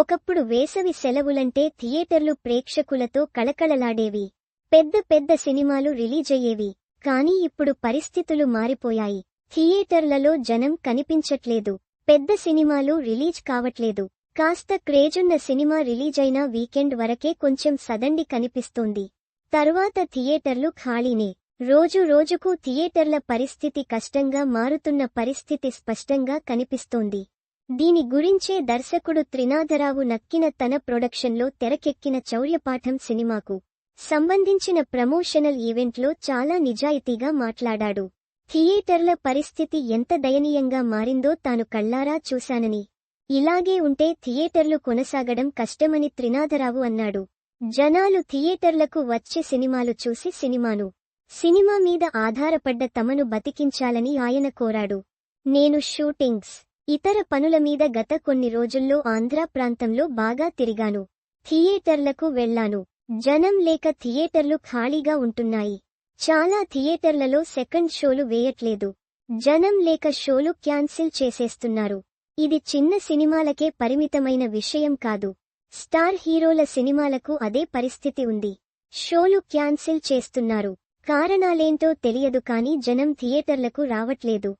ఒకప్పుడు వేసవి సెలవులంటే థియేటర్లు ప్రేక్షకులతో కళకళలాడేవి. పెద్ద పెద్ద సినిమాలు రిలీజయ్యేవి. కానీ ఇప్పుడు పరిస్థితులు మారిపోయాయి. థియేటర్లలో జనం కనిపించట్లేదు. పెద్ద సినిమాలు రిలీజ్ కావట్లేదు. కాస్త క్రేజున్న సినిమా రిలీజైన వీకెండ్ వరకే కొంచెం సదండి కనిపిస్తోంది. తరువాత థియేటర్లు ఖాళీనే. రోజు రోజుకు థియేటర్ల పరిస్థితి కష్టంగా మారుతున్న పరిస్థితి స్పష్టంగా కనిపిస్తోంది. దీని గురించే దర్శకుడు త్రినాథరావు నక్కిన తన ప్రొడక్షన్లో తెరకెక్కిన చౌర్యపాఠం సినిమాకు సంబంధించిన ప్రమోషనల్ ఈవెంట్లో చాలా నిజాయితీగా మాట్లాడాడు. థియేటర్ల పరిస్థితి ఎంత దయనీయంగా మారిందో తాను కళ్ళారా చూశానని. ఇలాగే ఉంటే థియేటర్లు కొనసాగడం కష్టమని త్రినాథరావు అన్నాడు. జనాలు థియేటర్లకు వచ్చే సినిమాలు చూసి సినిమాను సినిమా మీద ఆధారపడ్డ తమను బతికించాలని ఆయన కోరాడు. నేను షూటింగ్స్ ఇతర పనుల మీద గత కొన్ని రోజుల్లో ఆంధ్ర ప్రాంతంలో బాగా తిరిగాను. థియేటర్లకు వెళ్ళాను జనం లేక థియేటర్లు ఖాళీగా ఉంటున్నాయి. చాలా థియేటర్లలో సెకండ్ షోలు వేయట్లేదు. జనం లేక షోలు క్యాన్సిల్ చేసేస్తున్నారు. ఇది చిన్న సినిమాలకే పరిమితమైన విషయం కాదు. స్టార్ హీరోల సినిమాలకు అదే పరిస్థితి ఉంది. షోలు క్యాన్సిల్ చేస్తున్నారు. కారణాలేంటో తెలియదు కానీ జనం థియేటర్లకు రావట్లేదు.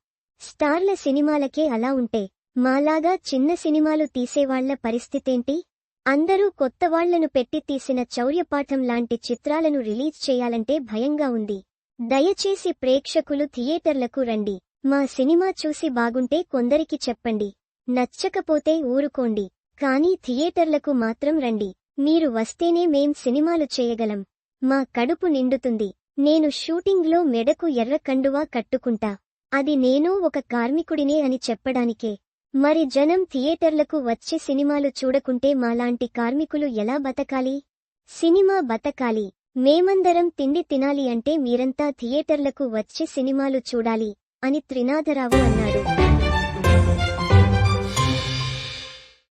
స్టార్ల సినిమాలకే అలా ఉంటే మాలాగా చిన్న సినిమాలు తీసేవాళ్ళ పరిస్థితేంటి? అందరూ కొత్తవాళ్ళను పెట్టి తీసిన చౌర్యపాఠం లాంటి చిత్రాలను రిలీజ్ చేయాలంటే భయంగా ఉంది. దయచేసి ప్రేక్షకులు థియేటర్లకు రండి. మా సినిమా చూసి బాగుంటే కొందరికి చెప్పండి. నచ్చకపోతే ఊరుకోండి. కానీ థియేటర్లకు మాత్రం రండి. మీరు వస్తేనే మేం సినిమాలు చేయగలం. మా కడుపు నిండుతుంది. నేను షూటింగ్లో మెడకు ఎర్ర కండువా కట్టుకుంటా. అది నేను ఒక కార్మికుడినే అని చెప్పడానికే. మరి జనం థియేటర్లకు వచ్చి సినిమాలు చూడకుంటే మాలాంటి కార్మికులు ఎలా బతకాలి? సినిమా బతకాలి. మేమందరం తిండి తినాలి అంటే మీరంతా థియేటర్లకు వచ్చి సినిమాలు చూడాలి అని త్రినాథరావు అన్నాడు